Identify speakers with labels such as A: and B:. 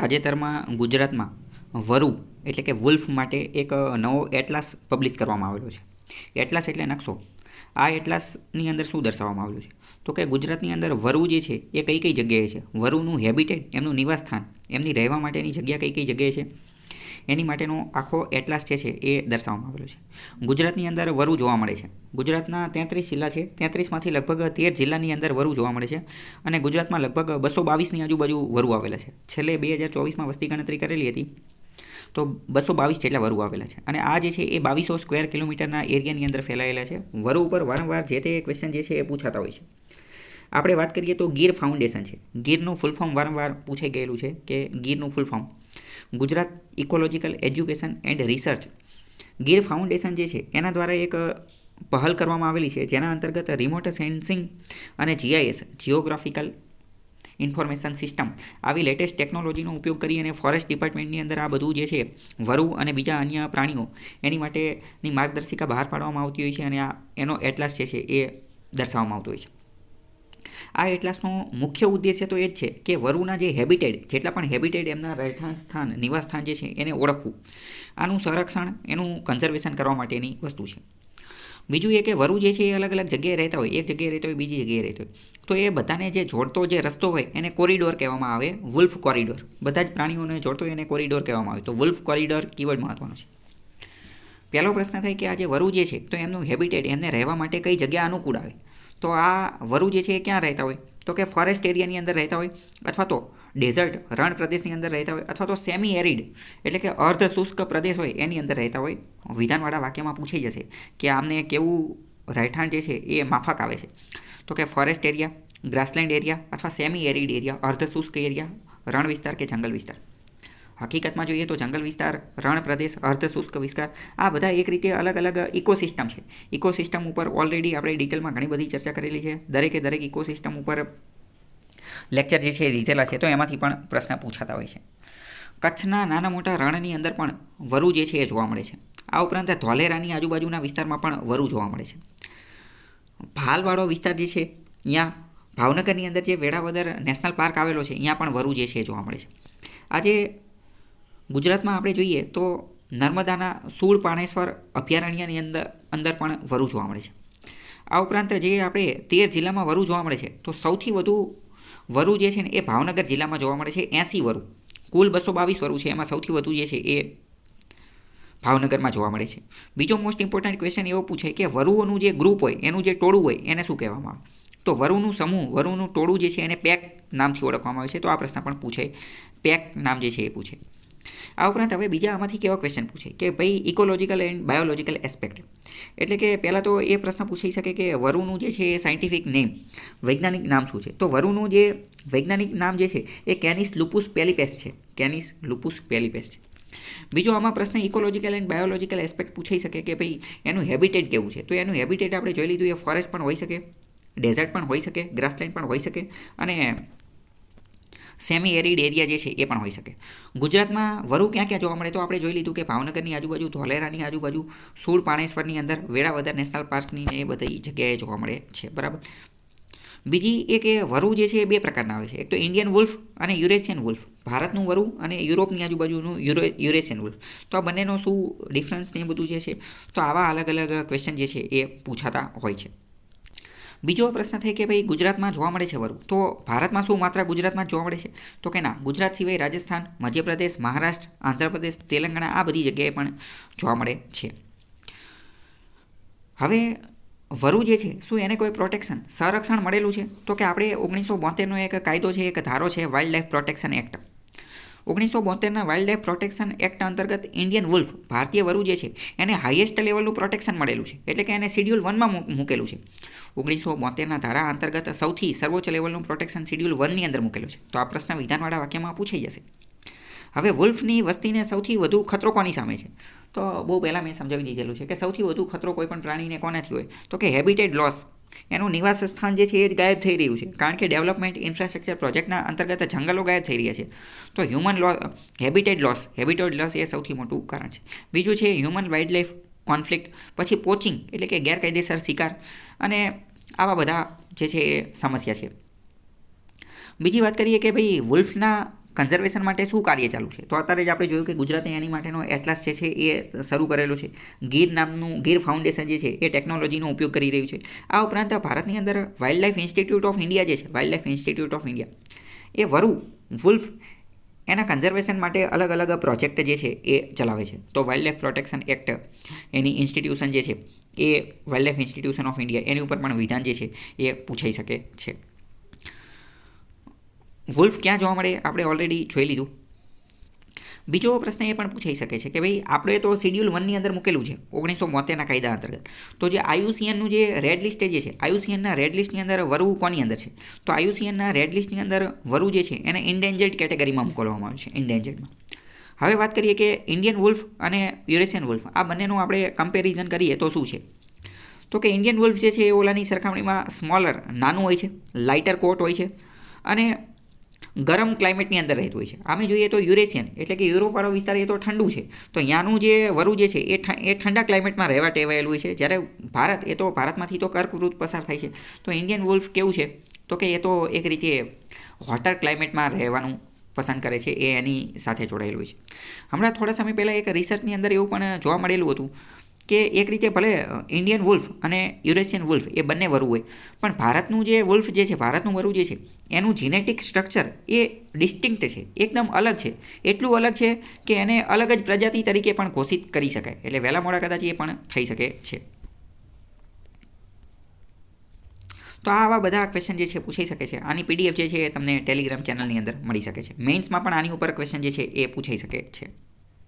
A: તાજેતરમાં ગુજરાતમાં વરુ એટલે કે વુલ્ફ માટે એક નવો એટલાસ પબ્લિશ કરવામાં આવેલો છે. એટલાસ એટલે નકશો. આ એટલાસની અંદર શું દર્શાવવામાં આવેલું છે? તો કે ગુજરાતની અંદર વરુ જે છે એ કઈ કઈ જગ્યાએ છે? વરુનું હેબિટેટ, એમનું નિવાસ સ્થાન, એમની રહેવા માટેની જગ્યા કઈ કઈ જગ્યાએ છે? એની માટેનો આખો એટલાસ જે છે એ દર્શાવવામાં આવેલો છે. ગુજરાતની અંદર વરુ જોવા મળે છે. ગુજરાતના તેત્રીસ જિલ્લા છે. તેત્રીસમાંથી લગભગ તેર જિલ્લાની અંદર વરુ જોવા મળે છે અને ગુજરાતમાં લગભગ બસો બાવીસની આજુબાજુ વરુ આવેલા છે. છેલ્લે બે હજાર ચોવીસમાં વસ્તી ગણતરી કરેલી હતી તો બસો બાવીસ જેટલા વરુ આવેલા છે. અને આ જે છે એ બાવીસો સ્ક્વેર કિલોમીટરના એરિયાની અંદર ફેલાયેલા છે. વરુ ઉપર વારંવાર જે તે ક્વેશ્ચન જે છે એ પૂછાતા હોય છે. આપણે વાત કરીએ તો ગીર ફાઉન્ડેશન છે. ગીરનું ફૂલ ફોર્મ વારંવાર પૂછાઈ ગયેલું છે કે ગીરનું full form Gujarat ecological education and research Gir foundation જે છે, એના દ્વારા એક પહલ કરવામાં આવેલી છે, જેના અંતર્ગત રિમોટ સેન્સિંગ અને જીઆઈએસ જીઓગ્રાફિકલ ઇન્ફોર્મેશન સિસ્ટમ આવી લેટેસ્ટ ટેકનોલોજીનો ઉપયોગ કરી અને ફોરેસ્ટ ડિપાર્ટમેન્ટની અંદર આ બધું જે છે, વરુ અને બીજા અન્ય પ્રાણીઓ, એની માટેની માર્ગદર્શિકા બહાર પાડવામાં આવતી હોય છે અને આ, એનો એટલાસ જે છે, એ દર્શાવવામાં આવતો હોય છે. આ એટલાસનો મુખ્ય ઉદ્દેશ્ય તો એ જ છે કે વરુના જે હેબિટેડ, જેટલા પણ હેબિટેડ એમના રહેઠાણ સ્થાન, નિવાસ સ્થાન જે છે, એને ઓળખવું. આનું સંરક્ષણ, એનું કન્ઝર્વેશન કરવા માટેની વસ્તુ છે. બીજું એ કે વરુ જે છે એ અલગ અલગ જગ્યાએ રહેતા હોય, એક જગ્યાએ રહેતો હોય, બીજી જગ્યાએ રહેતો હોય. તો એ બધાને જે જોડતો જે રસ્તો હોય, એને કોરિડોર કહેવામાં આવે, વુલ્ફ કોરિડોર. બધા જ પ્રાણીઓને જોડતો હોય એને કોરિડોર કહેવામાં આવે. તો વુલ્ફ કોરિડોર કીવર્ડ મહત્વનો છે. પહેલો પ્રશ્ન થાય કે આ જે વરુ જે છે, તો એમનું હેબિટેટ, એમને રહેવા માટે કઈ જગ્યા અનુકૂળ આવે? તો આ વરુ જે છે એ ક્યાં રહેતા હોય? તો કે ફોરેસ્ટ એરિયાની અંદર રહેતા હોય અથવા તો ડેઝર્ટ રણ પ્રદેશની અંદર રહેતા હોય અથવા તો સેમી એરિડ એટલે કે અર્ધ શુષ્ક પ્રદેશ હોય એની અંદર રહેતા હોય. વિધાનવાળા વાક્યમાં પૂછી જશે કે આમને કેવું રહેઠાણ જે છે એ માફક આવે છે. તો કે ફોરેસ્ટ એરિયા ગ્રાસલેન્ડ એરિયા અથવા સેમી એરિડ એરિયા અર્ધ શુષ્ક એરિયા રણ વિસ્તાર કે જંગલ વિસ્તાર? હકીકતમાં જોઈએ તો જંગલ વિસ્તાર, રણ પ્રદેશ, અર્ધ શુષ્ક વિસ્તાર, આ બધા એક રીતે અલગ અલગ ઇકોસિસ્ટમ છે. ઇકોસિસ્ટમ ઉપર ઓલરેડી આપણે ડિટેલમાં ઘણી બધી ચર્ચા કરેલી છે. દરેકે દરેક ઇકોસિસ્ટમ ઉપર લેક્ચર જે છે એ લીધેલા છે, તો એમાંથી પણ પ્રશ્ન પૂછાતા હોય છે. કચ્છના નાના મોટા રણની અંદર પણ વરુ જે છે એ જોવા મળે છે. આ ઉપરાંત ધોલેરાની આજુબાજુના વિસ્તારમાં પણ વરુ જોવા મળે છે. ભાલવાળો વિસ્તાર જે છે અહીંયા ભાવનગરની અંદર જે વેળાવદર નેશનલ પાર્ક આવેલો છે અહીંયા પણ વરુ જે છે એ જોવા મળે છે. આજે ગુજરાતમાં આપણે જોઈએ તો નર્મદાના સૂળ પાણેશ્વર અભયારણ્યની અંદર અંદર પણ વરુ જોવા મળે છે. આ ઉપરાંત જે આપણે તેર જિલ્લામાં વરુ જોવા મળે છે, તો સૌથી વધુ વરુ જે છે ને એ ભાવનગર જિલ્લામાં જોવા મળે છે, એંસી વરુ. કુલ બસો બાવીસ વરુ છે, એમાં સૌથી વધુ જે છે એ ભાવનગરમાં જોવા મળે છે. બીજો મોસ્ટ ઇમ્પોર્ટન્ટ ક્વેશ્ચન એવો પૂછે કે વરુઓનું જે ગ્રુપ હોય, એનું જે ટોળું હોય, એને શું કહેવામાં આવે? તો વરુનું સમૂહ, વરુનું ટોળું જે છે એને પેક નામથી ઓળખવામાં આવે છે, તો આ પ્રશ્ન પણ પૂછે. પેક નામ જે છે એ પૂછે. આ ઉપરાંત હવે બીજા આમાંથી કેવા ક્વેશ્ચન પૂછે? કે ભાઈ ઇકોલોજીકલ એન્ડ બાયોલોજીકલ એસ્પેક્ટ એટલે કે પહેલાં તો એ પ્રશ્ન પૂછી શકે કે વરુનું જે છે એ સાયન્ટિફિક નેમ વૈજ્ઞાનિક નામ શું છે? તો વરુનું જે વૈજ્ઞાનિક નામ જે છે એ કેનિસ લુપુસ પેલિપેસ છે. કેનિસ લુપુસ પેલિપેસ છે. બીજો આમાં પ્રશ્ન ઇકોલોજીકલ એન્ડ બાયોલોજીકલ એસ્પેક્ટ પૂછાઈ શકે કે ભાઈ એનું હેબિટેટ કેવું છે? તો એનું હેબિટેટ આપણે જોઈ લીધું એ ફોરેસ્ટ પણ હોઈ શકે ડેઝર્ટ પણ હોઈ શકે ગ્રાસલેન્ડ પણ હોઈ શકે અને સેમી એરિડ એરિયા જે છે એ પણ હોઈ શકે. ગુજરાતમાં વરુ ક્યાં ક્યાં જોવા મળે તો આપણે જોઈ લીધું કે ભાવનગરની આજુબાજુ, ધોલેરાની આજુબાજુ, સૂળ પાણેશ્વરની અંદર વેળાવદર નેશનલ પાર્કની એ બધી જગ્યાએ જોવા મળે છે. બરાબર? બીજી એક એ વરુ જે છે એ બે પ્રકારના આવે છે. એક તો ઇન્ડિયન વુલ્ફ અને યુરેશિયન વુલ્ફ. ભારતનું વરુ અને યુરોપની આજુબાજુનું યુરો, યુરેશિયન વુલ્ફ. તો આ બંનેનો શું ડિફરન્સ ને બધું જે છે? તો આવા અલગ અલગ ક્વેશ્ચન જે છે એ પૂછાતા હોય છે. બીજો પ્રશ્ન થાય કે ભાઈ ગુજરાતમાં જોવા મળે છે વરુ. તો ભારતમાં શું માત્ર ગુજરાતમાં જોવા મળે છે? તો કે ના, ગુજરાત સિવાય રાજસ્થાન, મધ્યપ્રદેશ, મહારાષ્ટ્ર, આંધ્રપ્રદેશ, તેલંગાણા આ બધી જગ્યાએ પણ જોવા મળે છે. હવે વરુ જે છે, શું એને કોઈ પ્રોટેક્શન સંરક્ષણ મળેલું છે? તો કે આપણે ઓગણીસો બોતેરનો એક કાયદો છે, એક ધારો છે વાઇલ્ડ લાઇફ પ્રોટેક્શન એક્ટ ઓગણીસો બોતેરના વાઇલ્ડ લાઇફ પ્રોટેક્શન એક્ટ અંતર્ગત ઇન્ડિયન વુલ્ફ, ભારતીય વરુ જે છે, એને હાઈએસ્ટ લેવલનું પ્રોટેક્શન મળેલું છે, એટલે કે એને શિડ્યુલ વનમાં મૂકેલું છે. ઓગણીસો બોતેરના ધારા અંતર્ગત સૌથી સર્વોચ્ચ લેવલનું પ્રોટેક્શન શિડ્યુલ વનની અંદર મૂકેલું છે. તો આ પ્રશ્ન વિધાનવાળા વાક્યમાં પૂછાઈ જશે. હવે વુલ્ફની વસ્તીને સૌથી વધુ ખતરો કોની સામે છે? તો બહુ પહેલાં મેં સમજાવી દીધેલું છે કે સૌથી વધુ ખતરો કોઈ પણ પ્રાણીને કોનાથી હોય? તો કે હેબિટેડ લોસ. એનું નિવાસ સ્થાન જે છે એ ગાયબ થઈ રહ્યું છે. કારણ કે ડેવલપમેન્ટ ઇન્ફ્રાસ્ટ્રક્ચર પ્રોજેક્ટના અંતર્ગત જંગલો ગાયબ થઈ રહ્યા છે. તો human low habitat loss habitat loss એ સૌથી મોટું કારણ છે. બીજું છે હ્યુમન વાઇલ્ડ લાઈફ કોન્ફ્લિક્ટ, પછી પોચિંગ એટલે કે ગેરકાયદેસર શિકાર અને આવા બધા જે છે એ સમસ્યા છે. બીજી વાત કરીએ કે ભાઈ વુલ્ફના કન્ઝર્વેશન માટે શું કાર્ય ચાલુ છે? તો અત્યારે જ આપણે જોયું કે ગુજરાતે એની માટેનો એટલાસ જે છે એ શરૂ કરેલો છે. ગીર નામનું, ગીર ફાઉન્ડેશન જે છે એ ટેકનોલોજીનો ઉપયોગ કરી રહ્યું છે. આ ઉપરાંત ભારતની અંદર wild life institute of India જે છે wild life institute of India એ વરુ વુલ્ફ એના કન્ઝર્વેશન માટે અલગ અલગ પ્રોજેક્ટ જે છે એ ચલાવે છે. તો વાઇલ્ડ લાઇફ પ્રોટેક્શન એક્ટ એની ઇન્સ્ટિટ્યુશન જે છે એ wild life institution of India એની ઉપર પણ વિધાન જે છે એ પૂછાઈ શકે છે. વુલ્ફ ક્યાં જોવા મળે? આપણે ઓલરેડી જોઈ લીધું. બીજો પ્રશ્ન એ પણ પૂછાઈ શકે છે કે ભાઈ, આપણે તો શિડ્યુલ વનની અંદર મૂકેલું છે, ઓગણીસો બોતેરના કાયદા અંતર્ગત. તો જે આયુસીએનનું જે રેડ લિસ્ટ જે છે આયુસીએનના રેડ લિસ્ટની અંદર વરુ કોની અંદર છે? તો આયુસીએનના રેડ લિસ્ટની અંદર વરુ જે છે, એને ઇન્ડેન્જર્ડ કેટેગરીમાં મોકલવામાં આવે છે ઇન્ડેન્જર્ડમાં હવે વાત કરીએ કે ઇન્ડિયન વુલ્ફ અને યુરેશિયન વુલ્ફ આ બંનેનું આપણે કમ્પેરિઝન કરીએ તો શું છે? તો કે ઇન્ડિયન વુલ્ફ જે છે એ ઓલાની સરખામણીમાં સ્મોલર નાનું હોય છે લાઇટર કોટ હોય છે અને ગરમ ક્લાઇમેટની અંદર રહેતું હોય છે. આમે જોઈએ તો યુરેશિયન, એટલે કે યુરોપવાળો વિસ્તાર એ તો ઠંડુ છે. તો ત્યાંનું જે વરુ જે છે, એ એ ઠંડા ક્લાઇમેટમાં રહેવા ટેવાયેલું હોય છે. જ્યારે ભારત, એ તો ભારતમાંથી તો કર્કવૃત પસાર થાય છે. તો ઇન્ડિયન વુલ્ફ કેવું છે? તો કે એ તો એક રીતે હોટર ક્લાઇમેટમાં રહેવાનું પસંદ કરે છે, એ એની સાથે જોડાયેલું છે. હમણાં થોડા સમય પહેલાં એક રિસર્ચની અંદર એવું પણ જોવા મળેલું હતું કે એક રીતે ભલે ઇન્ડિયન વુલ્ફ અને યુરેશિયન વુલ્ફ એ બંને વરુ હોય. પણ ભારતનું જે વુલ્ફ જે છે, ભારતનું વરુ જે છે, એનું જીનેટિક સ્ટ્રક્ચર એ ડિસ્ટિંક્ટ છે, એકદમ અલગ છે. એટલું અલગ છે કે એને અલગ જ પ્રજાતિ તરીકે પણ ઘોષિત કરી શકાય. એટલે વહેલા મોડા કદાચ એ પણ થઈ શકે છે. તો આવા બધા ક્વેશ્ચન જે છે, પૂછાઈ શકે છે. આની પીડીએફ જે છે એ તમને ટેલિગ્રામ ચેનલની અંદર મળી શકે છે. મેઇન્સમાં પણ આની ઉપર ક્વેશ્ચન જે છે એ પૂછાઈ શકે છે.